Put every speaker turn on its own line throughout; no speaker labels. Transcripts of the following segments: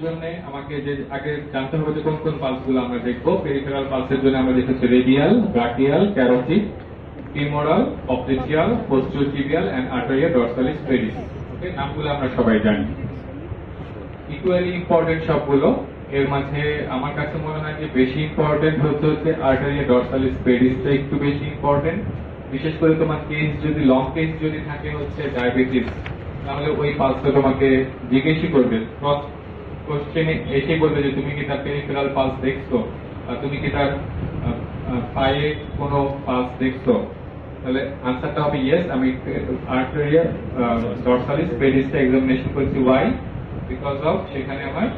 জন্য আমাকে যে, আগে জানতে হবে যে কোন কোন পালসগুলো আমরা দেখব। পেরিফেরাল পালসের জন্য আমরা দেখেছি radial brachial carotid femoral popliteal posterior tibial and arteria dorsalis pedis okay নামগুলো আমরা সবাই জানি। ইকুয়ালি ইম্পর্টেন্ট সবগুলো। এর মাঝে আমার কাছে মনে হয় যে বেশি ইম্পর্টেন্ট হচ্ছে হচ্ছে আর্টারিয়া ডরসালিস পেডিসটা একটু বেশি ইম্পর্টেন্ট বিশেষ করে তোমার কেস যদি লং কেস যদি থাকে হচ্ছে ডায়াবেটিস তাহলে ওই পালসটা তোমাকে জিজ্ঞেসই করবে। কোশ্চেনে এসে বলবে যে তুমি কি তার পেরিফেরাল পালস দেখছ? আর তুমি কি তার পায়ে কোনো পালস দেখছ? তাহলে আনসারটা হবে ইয়েস আমি আর্টারিয়া ডরসালিস পেডিসটা এক্সামিনেশন করেছি ওয়াই বিকজ অফ সেখানে আমার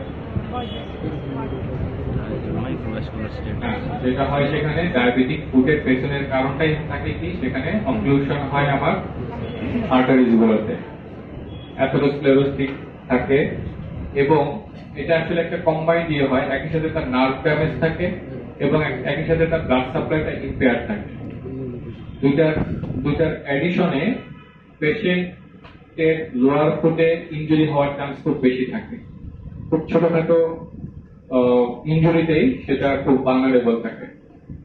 হ্যাঁ, যেটা হয় সেখানে ডায়াবেটিক ফুটের পেছনের কারণটাই থাকে কি সেখানে অক্লুশন হয় আমার আর্টারিজ গুলোতে। অ্যাথেরোস্ক্লেরোসিস থাকে। এবং এটা আসলে একটা কম্বাইন্ড ইয়ে হয়, একই সাথে তার নার্ভ ড্যামেজ থাকে এবং একই সাথে তার ব্লাড সাপ্লাইটা ইম্পেয়ার থাকে। দুইটার দুইটার অ্যাডিশনে পেশেন্টের লোয়ার ফুটে ইনজুরি হওয়ার চান্স খুব বেশি থাকে। খুব ছোটখাটো ইঞ্জুরিতেই সেটা খুব ভালনারেবল থাকে।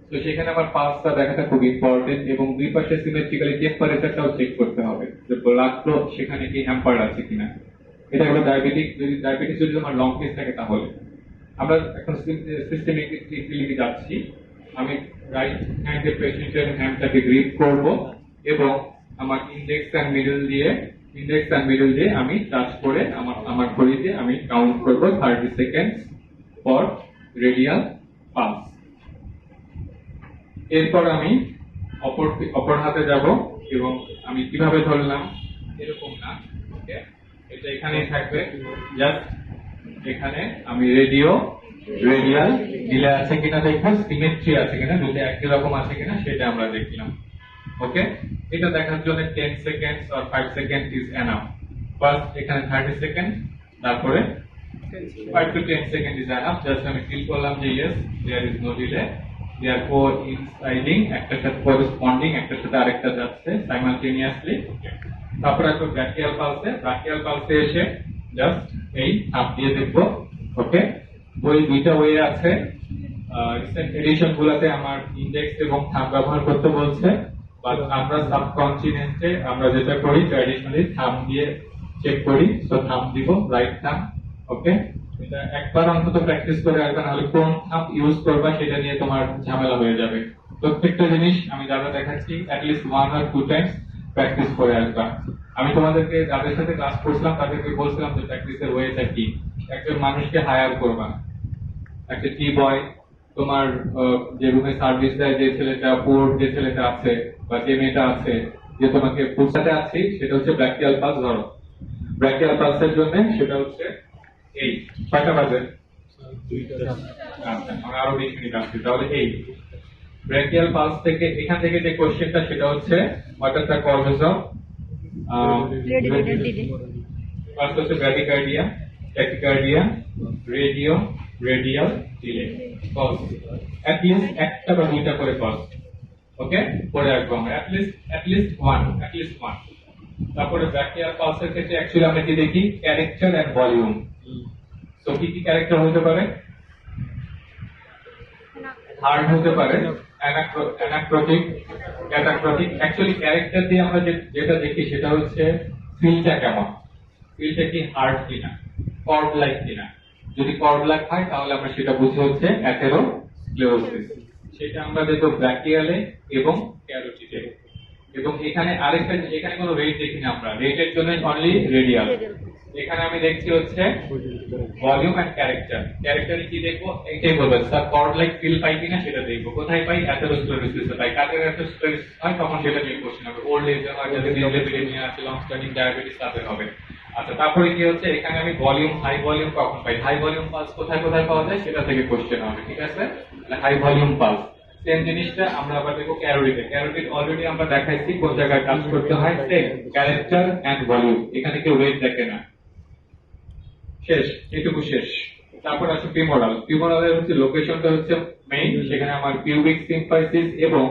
তো সেখানে আমার পালসটা দেখাটা খুব ইম্পর্টেন্ট এবং দুই পাশে সিমেট্রিক্যালি টেম্পারেচারটাও চেক করতে হবে যে ব্লাড ফ্লো সেখানে কি হ্যাম্পার্ড আছে কিনা। এটা হলো ডায়াবেটিক যদি ডায়াবেটিস যদি আমার লং কেস থাকে তাহলে। আমরা এখন সিস্টেমিক যাচ্ছি। আমি রাইট হ্যান্ডের পেশেন্টের হ্যান্ডটাকে গ্রিপ করব এবং আমার ইন্ডেক্স অ্যান্ড মিডল দিয়ে ইন্ডেক্স অ্যান্ড মিডল দিয়ে আমি টাচ করে আমার আমার ঘড়িতে আমি কাউন্ট করব thirty second for radial pulse এরপর আমি অপর অপর হাতে যাব এবং আমি কীভাবে ধরলাম? এরকম না ওকে এটা এখানেই থাকবে। জাস্ট এখানে আমি রেডিও রেডিয়াল মিলে আছে কিনা দেখব সিমেট্রি আছে কিনা, দুটো একই রকম আছে কিনা সেটা আমরা দেখলাম। ওকে এটা দেখার জন্য ten second R five second is enough first এখানে থার্টি সেকেন্ড তারপরে five to ten second is enough just আমি ফিল করলাম যে yes there is no delay coinciding একটার সাথে করেসপন্ডিং একটার সাথে আরেকটা যাচ্ছে সাইমালটেনিয়াসলি তারপরে একটু ব্র্যাকিয়াল পালসে ব্র্যাকিয়াল পালসে এসে জাস্ট এই হাত দিয়ে দেখব। ওকে বই দুইটা ওয়ে আছে। এডিশন গুলাতে আমার ইন্ডেক্স এবং থাম ব্যবহার করতে বলছে। বাট আমরা সাবকন্টিনেন্টে আমরা যেটা করি ট্র্যাডিশনালি থাম দিয়ে চেক করি। তো থাম দিব রাইট থাম ওকে এটা একবার অন্তত প্র্যাকটিস করে রাখবে নাহলে কোন থাম ইউজ করবা, সেটা নিয়ে তোমার ঝামেলা হয়ে যাবে। প্রত্যেকটা জিনিস আমি যারা দেখাচ্ছি অ্যাটলিস্ট ওয়ান আর টু টাইমস প্র্যাকটিস করে আসবা। আমি তোমাদেরকে যাদের সাথে ক্লাস করছিলাম, তাদেরকে বলছিলাম যে প্র্যাকটিসের ওয়েটা কি? একজন মানুষকে হায়ার করবা। একটা টি বয় তোমার যে রুমে সার্ভিস দেয়, যে ছেলেটা পোর যে ছেলেটা আছে বা যে মেয়েটা আছে, যে তোমাকে পুরসাতে আছি, সেটা হচ্ছে ব্র্যাকিয়াল পাস ধরো। ব্র্যাকিয়াল পাসের জন্য সেটা হচ্ছে কয়টা বাজে। আচ্ছা আরও বিশ মিনিট আসছি তাহলে এই ব্র্যাকিয়াল পালস থেকে এখান থেকে যে কোশ্চেনটা সেটা হচ্ছে what are the causes of first হচ্ছে bradycardia tachycardia radio radial delay. Cause at least একটা বা দুইটা করে কজ ওকে পরে রাখব আমরা। At least at least one at least one তারপরে ব্র্যাকিয়াল পালসের ক্ষেত্রে অ্যাকচুয়ালি আমরা কি দেখি? ক্যারেক্টার এন্ড ভলিউম তো কি কি ক্যারেক্টার হতে পারে? হার্ড হতে পারে অ্যানাক্রোটিক ক্যাটাক্রোটিক অ্যাকচুয়ালি ক্যারেক্টার দিয়ে আমরা যেটা দেখি সেটা হচ্ছে ফিলটা কেমন? ফিলটা কি হার্ড কিনা? কর্ড লাইক কিনা? যদি কর্ড লাইক হয়, তাহলে আমরা সেটা বুঝি হচ্ছে অ্যাথেরোস্ক্লেরোসিস সেটা আমরা দেখব ব্র্যাকিয়ালে এবং ক্যারোটিডে এবং এখানে আরেকটা, এখানে কোনো রেট দেখি না আমরা রেটের জন্য অনলি রেডিয়াল এখানে আমি দেখছি হচ্ছে ভলিউম এন্ড ক্যারেক্টার ক্যারেক্টারে কি দেখব? এটাই বলব স্যার কর্ড লাইক ফিল পাই কিনা সেটা দেখব। কোথায় পাই? অ্যাথেরোস্ক্লেরোসিস পাই। কাদের অ্যাথেরোস্ক্লেরোসিস হয়, তখন সেটা নিয়ে কোশ্চেন হবে। ওল্ড এজ হয়, যাদের নিয়ে আছে লং স্ট্যান্ডিং ডায়াবেটিস তাদের হবে। আচ্ছা তারপরে কি হচ্ছে? এখানে আমি ভলিউম হাই ভলিউম কখন পাই? হাই ভলিউম পালস কোথায় কোথায় পাওয়া যায়? সেটা থেকে কোশ্চেন হবে, ঠিক আছে? হাই ভলিউম পালস সেম জিনিসটা আমরা আবার দেখব ক্যারোটিডে ক্যারোটিড অলরেডি আমরা দেখাইছি, কোন জায়গায় কাজ করতে হয়? সেম ক্যারেক্টার এন্ড ভলিউম এখানে কেউ ওয়েট দেখে না। শেষ এটুকু শেষ। তারপর আছে ফিমোরাল ফিমোরালের হচ্ছে লোকেশনটা হচ্ছে মেইন সেখানে আমার পিউবিক সিম্পাইসিস এবং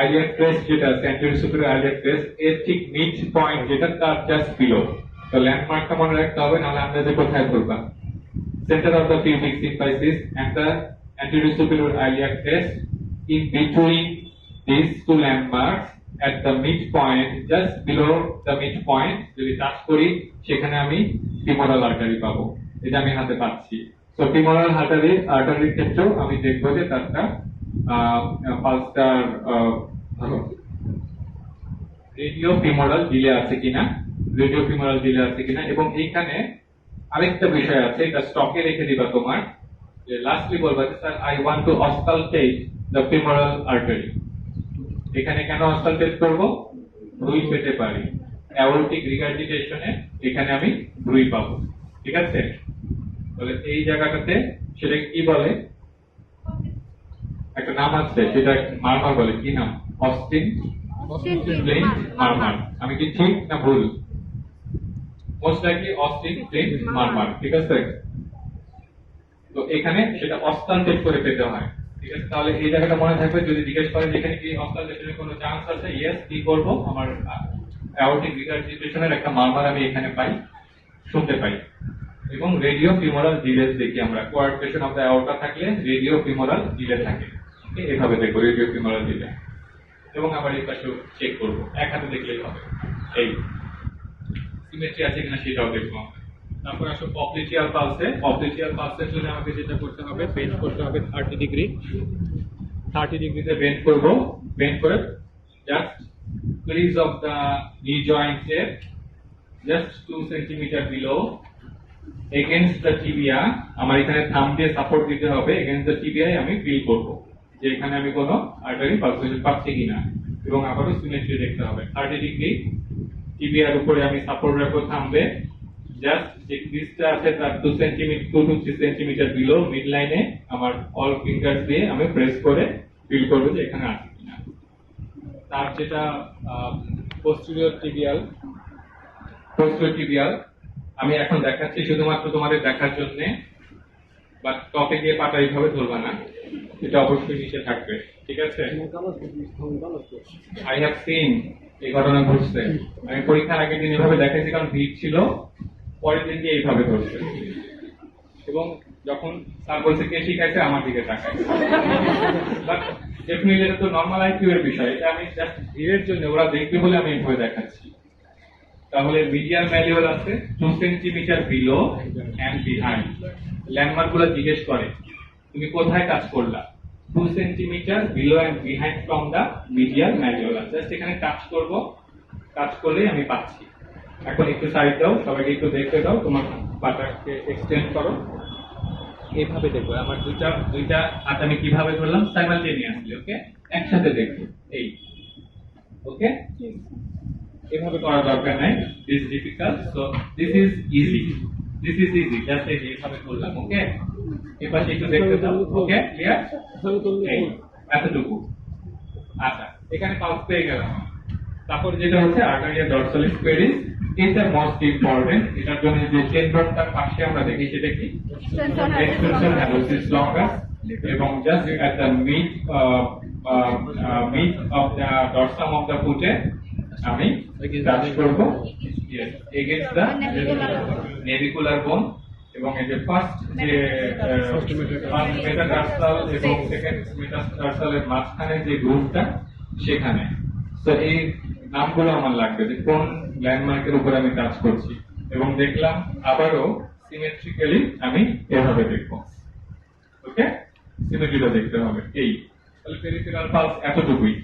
আইলিয়ার ক্রেস্ট যেটা সেন্ট্রাল সুপিরিয়র আইলিয়ার ক্রেস্ট এর ঠিক মিড পয়েন্ট যেটা তার জাস্ট বিলো তো ল্যান্ডমার্কটা মনে রাখতে হবে, নাহলে যে কোথায় ধরবা? Center of the pubic symphysis and the anterior iliac crest in between these two landmarks at the midpoint just below the midpoint যদি টাচ করি, সেখানে আমি ফিমোরাল আর্টারি পাবো? এটা আমি হাতে পাচ্ছি। তো ফিমোরাল আর্টারি আর্টারির ক্ষেত্রেও আমি দেখব যে তারটা পালসটার রেডিও ফিমোরাল ডিলে আছে কিনা? রেডিও ফিমোরাল ডিলে আছে কিনা? এবং এইখানে আরেকটা বিষয় আছে, এটা স্টকে রেখে দিবা তোমার। যে লাস্টলি বলবা যে sir I want to auscultate the femoral artery এখানে কেন অস্কালটেট করব? ভ্রুই পেতে পারি। অ্যাওরটিক রিগার্ডিটেশনে এখানে আমি ভ্রুই পাবো। ঠিক আছে? তাহলে এই জায়গাটাতে সেটা কি বলে? একটা নাম আছে সেটা মারমার বলে। কি নাম? অস্টিন? Flint murmur. আমি কি ঠিক না ভুল? Most likely Austin Flint murmur. ঠিক আছে? তো এখানে সেটা অস্তান্তেট করে পেতে হয়। ঠিক আছে? তাহলে এই জায়গাটা মনে থাকবে যদি জিজ্ঞেস করে যেখানে কি অস্তান্তেশনের কোনো চান্স আছে? ইয়েস কি করব? আমার অ্যাওরটিক রিগার্জিটেশনের একটা মারমার আমি এখানে পাই, শুনতে পাই। এবং রেডিও ফিমোরাল ডিলেস দেখি আমরা। কোয়ার্টেশন অফ দ্য অ্যাওর্টা থাকলে রেডিও ফিমোরাল ডিলে থাকে। এভাবে দেখব রেডিও ফিমোরাল ডিলে এবং আবার এই পাশেও চেক করব। এক হাতে দেখলেই হবে। এই। সিমেট্রি আছে কিনা সেটাও দেখব আমরা। তারপর আসো পপলিটিয়াল পালসে পপলিটিয়াল পালসের জন্য আমাকে যেটা করতে হবে বেন্ড করতে হবে থার্টি ডিগ্রি থার্টি ডিগ্রিতে বেন্ড করব। বেন্ড করে just crease of the knee জয়েন্টের just two centimetre below against the tibia আমার এখানে থাম দিয়ে সাপোর্ট দিতে হবে এগেনস্ট দ্য টিবিয়ায় আমি ফিল করব যে এখানে আমি কোনো আর্টারি পালসেশন পাচ্ছি কিনা। এবং আবারও সিমেট্রি দেখতে হবে। থার্টি ডিগ্রি টিবিয়ার উপরে আমি সাপোর্ট রাখব থামবে জাস্ট যে ক্রিজটা আছে তার two centimetre two to three centimetre below mid লাইনে আমার অল ফিঙ্গার দিয়ে আমি প্রেস করে ফিল করব যে এখানে আছে। তার যেটা পোস্টেরিয়র টিবিয়াল পোস্টেরিয়র টিবিয়াল আমি এখন দেখাচ্ছি শুধুমাত্র তোমাদের দেখার জন্য বা টপে গিয়ে পাটা এইভাবে ধরবা না, এটা অবশ্যই নিচে থাকবে, ঠিক আছে? আই হ্যাভ সিন এই ঘটনা ঘটছে। আমি পরীক্ষার আগের দিন এভাবে দেখাইছি কারণ ভিড় ছিল, পরের দিন দিয়ে এইভাবে ধরছে। এবং যখন স্যার বলছে, কে শিখাইছে? আমার দিকে তাকায়। তো নর্মাল আইকিউ এর বিষয়। এটা আমি জাস্ট ভিড়ের জন্য, ওরা দেখবে বলে আমি এইভাবে দেখাচ্ছি। তাহলে মিডিয়াল ম্যানুয়াল আছে two centimetre below and behind ল্যান্ডমার্কগুলো জিজ্ঞেস করে, তুমি কোথায় কাজ করলা? Two centimetre below and behind from the medial malleolus just এখানে টাচ করব কাজ করলেই আমি পাচ্ছি। এখন একটু সাইড দাও, সবাইকে একটু দেখতে দাও, তোমার পাটাকে এক্সটেন্ড করো। এইভাবে দেখব। আমার দুইটা দুইটা হাত আমি কীভাবে ধরলাম? সাইমালটেনিয়াসলি ওকে একসাথে দেখব। এই ওকে এভাবে করার দরকার নাই। This difficult so this is easy this is easy just এই যে এভাবে করলাম ওকে এবার একটু দেখতে দাও ওকে ক্লিয়ার এতটুকু। আচ্ছা এখানে পালস পেয়ে গেলাম। তারপর যেটা হচ্ছে আর্টারিয়া ডরসালিস কোয়েরিজ এটা মোস্ট ইম্পর্টেন্ট এটার জন্য যে টেন্ডনটার পাশে আমরা দেখি সেটা কি extension hallucis longus এবং uh, uh, uh, mid of the dorsum of the foot এ আমি টাচ করব against the navicular bone এবং এই যে ফার্স্ট যে মেটাটার্সাল এবং সেকেন্ড মেটাটার্সালের মাঝখানে যে গ্রুপটা সেখানে তো এই নামগুলো আমার লাগবে যে কোন ল্যান্ডমার্কের উপরে আমি কাজ করছি। এবং দেখলাম আবারও সিমেট্রিক্যালি আমি এভাবে দেখব। ওকে সিমেট্রিটা দেখতে হবে। এই। তাহলে পেরিফেরাল পালস এতটুকুই।